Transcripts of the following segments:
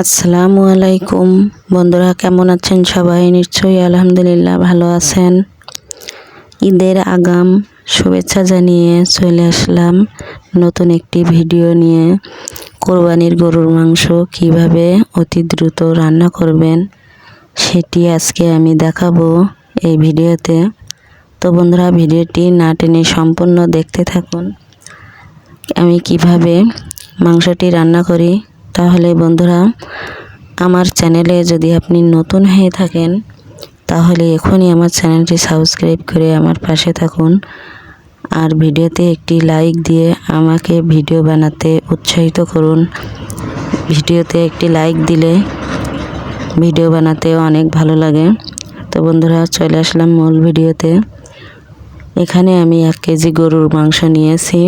আসসালামু আলাইকুম। বন্ধুরা, কেমন আছেন সবাই? নিশ্চয়ই আলহামদুলিল্লাহ ভালো আছেন। ঈদের আগাম শুভেচ্ছা জানিয়ে চলে আসলাম নতুন একটি ভিডিও নিয়ে। কোরবানির গরুর মাংস কীভাবে অতি দ্রুত রান্না করবেন সেটি আজকে আমি দেখাবো এই ভিডিওতে। তো বন্ধুরা, ভিডিওটি না টেনে সম্পূর্ণ দেখতে থাকুন। আমি কীভাবে মাংসটি রান্না করি তাহলে বন্ধুরা, আমার চ্যানেলে যদি আপনি নতুন হয়ে থাকেন, তাহলে এখনই আমার চ্যানেলটি সাবস্ক্রাইব করে আমার পাশে থাকুন। আর ভিডিওতে একটি লাইক দিয়ে আমাকে ভিডিও বানাতে উৎসাহিত করুন। ভিডিওতে একটি লাইক দিলে ভিডিও বানাতে অনেক ভালো লাগে। তো বন্ধুরা, চলে আসলাম মূল ভিডিওতে। এখানে আমি এক কেজি গরুর মাংস নিয়েছি।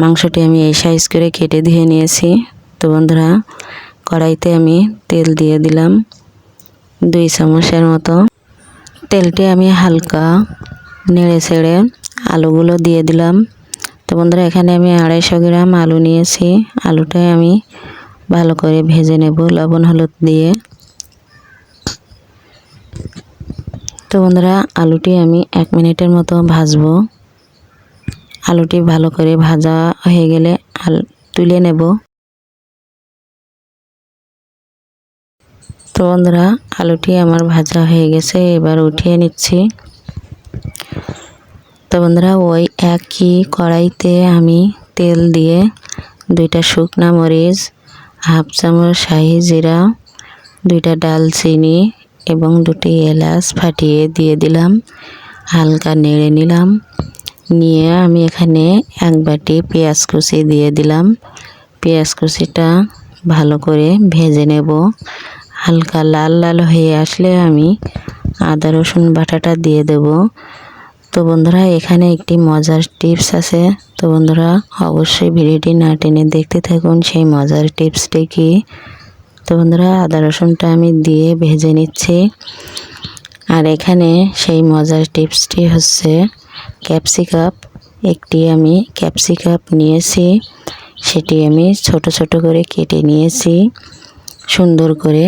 মাংসটি আমি এই সাইজ করে কেটে ধুয়ে নিয়েছি। তো বন্ধুরা, কড়াইতে আমি তেল দিয়ে দিলাম দুই চামচের মতো। তেলটি আমি হালকা নেড়ে ছেড়ে আলুগুলো দিয়ে দিলাম। তো বন্ধুরা, এখানে আমি আড়াইশো গ্রাম আলু নিয়েছি। আলুটাই আমি ভালো করে ভেজে নেব লবণ, হলুদ দিয়ে। তো বন্ধুরা, আলুটি আমি এক মিনিটের মতো ভাজবো। আলুটি ভালো করে ভাজা হয়ে গেলে আল তুলে নেব। তো বন্ধুরা, আলুটি আমার ভাজা হয়ে গেছে, এবার উঠিয়ে নিচ্ছি। তো বন্ধুরা, ওই একই কড়াইতে আমি তেল দিয়ে দুইটা শুকনা মরিচ, হাফ চামচ শাহি জিরা, দুইটা ডালচিনি এবং দুটি এলাচ ফাটিয়ে দিয়ে দিলাম। হালকা নেড়ে নিলাম। নিয়ে আমি এখানে এক বাটি পেঁয়াজ কুচি দিয়ে দিলাম। পেঁয়াজ কুচিটা ভালো করে ভেজে নেব। হালকা লাল লাল হয়ে আসলে আমি আদা, রসুন বাটাটা দিয়ে দেব। তো বন্ধুরা, এখানে একটি মজার টিপস আছে। তো বন্ধুরা, অবশ্যই ভিডিওটি না টেনে দেখতে থাকুন, সেই মজার টিপসটি কি? তো বন্ধুরা, আদা, রসুনটা আমি দিয়ে ভেজে নিচ্ছি। আর এখানে সেই মজার টিপসটি হচ্ছে ক্যাপসিকাপ। একটি আমি ক্যাপসিকাপ নিয়েছি, সেটি আমি ছোট ছোট করে কেটে নিয়েছি, সুন্দর করে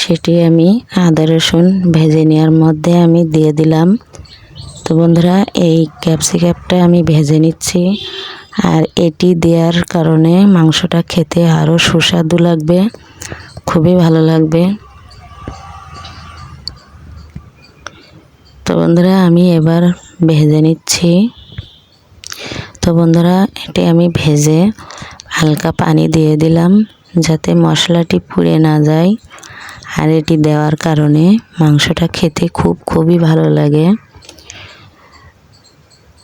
সেটি আমি আদা রসুন ভেজে নেওয়ার মধ্যে আমি দিয়ে দিলাম। তো বন্ধুরা, এই ক্যাপসিকাপটা আমি ভেজে নিচ্ছি। আর এটি দেওয়ার কারণে মাংসটা খেতে আরও সুস্বাদু লাগবে, খুবই ভালো লাগবে। তো বন্ধুরা, আমি এবার ভেজে নিচ্ছি। তো বন্ধুরা, এটি আমি ভেজে হালকা পানি দিয়ে দিলাম যাতে মশলাটি পুড়ে না যায়। আর এটি দেওয়ার কারণে মাংসটা খেতে খুব, খুবই ভালো লাগে।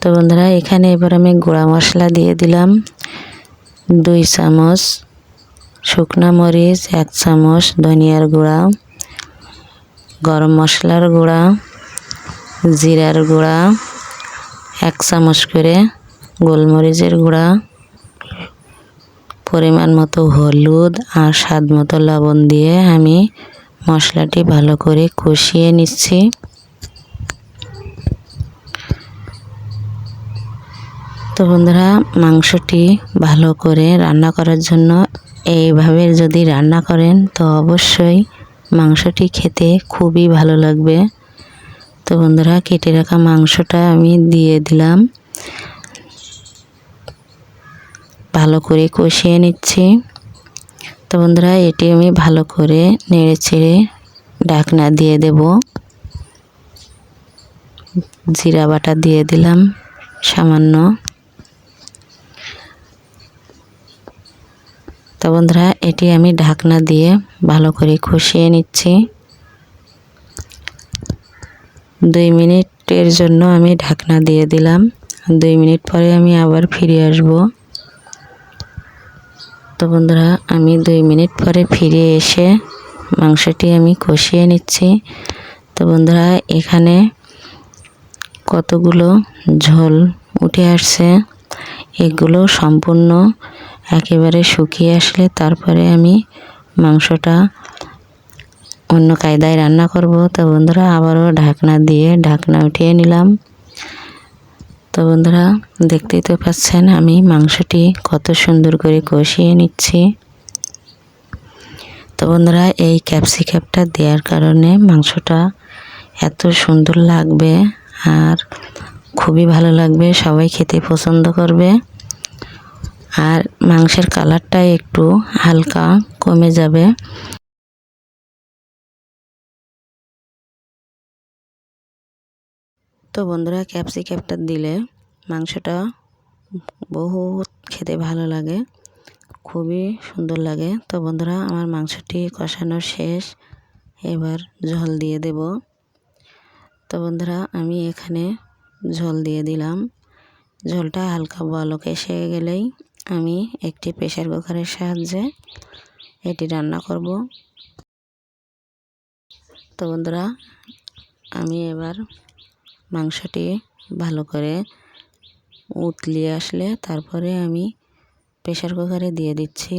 তো বন্ধুরা, এখানে এবার আমি গুঁড়া মশলা দিয়ে দিলাম। দুই চামচ শুকনা মরিচ, এক চামচ ধনিয়ার গুঁড়া, গরম মশলার গুঁড়া, জিরার গুঁড়া, এক চামচ করে গোলমরিচের গুঁড়া, পরিমাণ মতো হলুদ আর স্বাদ মতো লবণ দিয়ে আমি মশলাটি ভালো করে কষিয়ে নিচ্ছি। তো বন্ধুরা, মাংসটি ভালো করে রান্না করার জন্য এইভাবে যদি রান্না করেন, তো অবশ্যই মাংসটি খেতে খুবই ভালো লাগবে। তো বন্ধুরা, কেটে রাখা মাংসটা আমি দিয়ে দিলাম। ভালো করে কষিয়ে নিচ্ছি। তো বন্ধুরা, এটি আমি ভালো করে নেড়ে ছেড়ে ঢাকনা দিয়ে দেব। জিরা বাটা দিয়ে দিলাম, সামান্য। তো বন্ধুরা, এটি আমি ঢাকনা দিয়ে ভালো করে কষিয়ে নিচ্ছি। দুই মিনিটের জন্য আমি ঢাকনা দিয়ে দিলাম। দুই মিনিট পরে আমি আবার ফিরে আসব। তো বন্ধুরা, আমি দুই মিনিট পরে ফিরে এসে মাংসটি আমি কষিয়ে নিচ্ছি। তো বন্ধুরা, এখানে কতগুলো ঝোল উঠে আসছে, এগুলো সম্পূর্ণ একেবারে শুকিয়ে আসলে তারপরে আমি মাংসটা অন্য কায়দায় রান্না করব। তো বন্ধুরা, আবারও ঢাকনা দিয়ে ঢাকনা উঠিয়ে নিলাম। তো বন্ধুরা, দেখতেই তো পাচ্ছেন আমি মাংসটি কত সুন্দর করে কষিয়ে নিচ্ছি। তো বন্ধুরা, এই ক্যাপসিকাপটা দেওয়ার কারণে মাংসটা এত সুন্দর লাগবে আর খুবই ভালো লাগবে, সবাই খেতে পছন্দ করবে। আর মাংসের কালারটা একটু হালকা কমে যাবে। তো বন্ধুরা ক্যাপসিক্যাপটা দিলে মাংসটা বহুত খেতে ভালো লাগে, খুবই সুন্দর লাগে। তো বন্ধুরা আমার মাংসটি কষানো শেষ, এবার ঝোল দিয়ে দেব। তো বন্ধুরা আমি এখানে ঝোল দিয়ে দিলাম। ঝোলটা হালকা বলক এসে গেলেই আমি একটি প্রেশার কুকারের সাহায্যে এটি রান্না করব। তো বন্ধুরা আমি এবার মাংসটি ভালো করে উতলিয়ে আসলে তারপরে আমি প্রেশার কুকারে দিয়ে দিচ্ছি।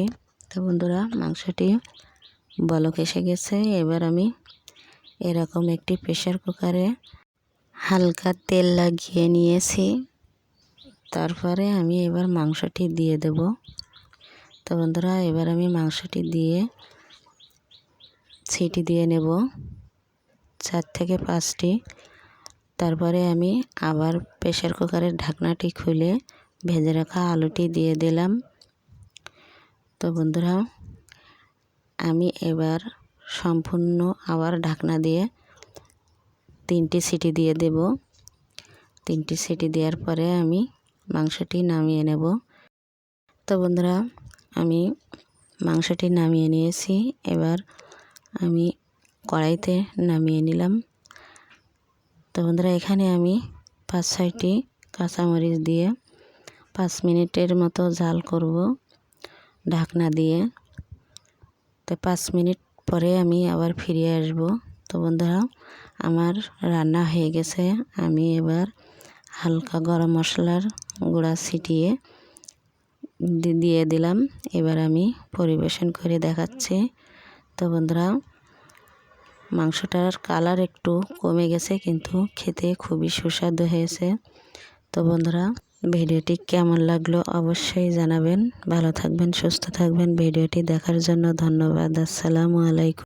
তো বন্ধুরা, মাংসটি বলক এসে গেছে। এবার আমি এরকম একটি প্রেশার কুকারে হালকা তেল লাগিয়ে নিয়েছি। তারপরে আমি এবার মাংসটি দিয়ে দেব। তো বন্ধুরা, এবার আমি মাংসটি দিয়ে ছিটি দিয়ে নেব। চার থেকে পাঁচটি তারপরে আমি আবার প্রেশার কুকারের ঢাকনাটি খুলে ভেজে রাখা আলুটি দিয়ে দিলাম। তো বন্ধুরা, আমি এবার সম্পূর্ণ আবার ঢাকনা দিয়ে তিনটি সিটি দিয়ে দেব। তিনটি সিটি দেওয়ার পরে আমি মাংসটি নামিয়ে নেব। তো বন্ধুরা, আমি মাংসটি নামিয়ে নিয়েছি। এবার আমি কড়াইতে নামিয়ে নিলাম। বন্ধুরা, এখানে আমি পাঁচ ছয়টি কাঁচামরিচ দিয়ে পাঁচ মিনিটের মতো জাল করব ঢাকনা দিয়ে। তো পাঁচ মিনিট পরে আমি আবার ফিরে আসব। তো বন্ধুরা, আমার রান্না হয়ে গেছে। আমি এবার হালকা গরম মশলার গুঁড়া ছিটিয়ে দিয়ে দিলাম। এবার আমি পরিবেশন করে দেখাচ্ছি। তো বন্ধুরা মাংসটার কালার একটু কমে গেছে, কিন্তু খেতে খুবই সুস্বাদু হয়েছে। তো বন্ধুরা, ভিডিওটি কেমন লাগল অবশ্যই জানাবেন। ভালো থাকবেন, সুস্থ থাকবেন। ভিডিওটি দেখার জন্য ধন্যবাদ। আসসালামু আলাইকুম।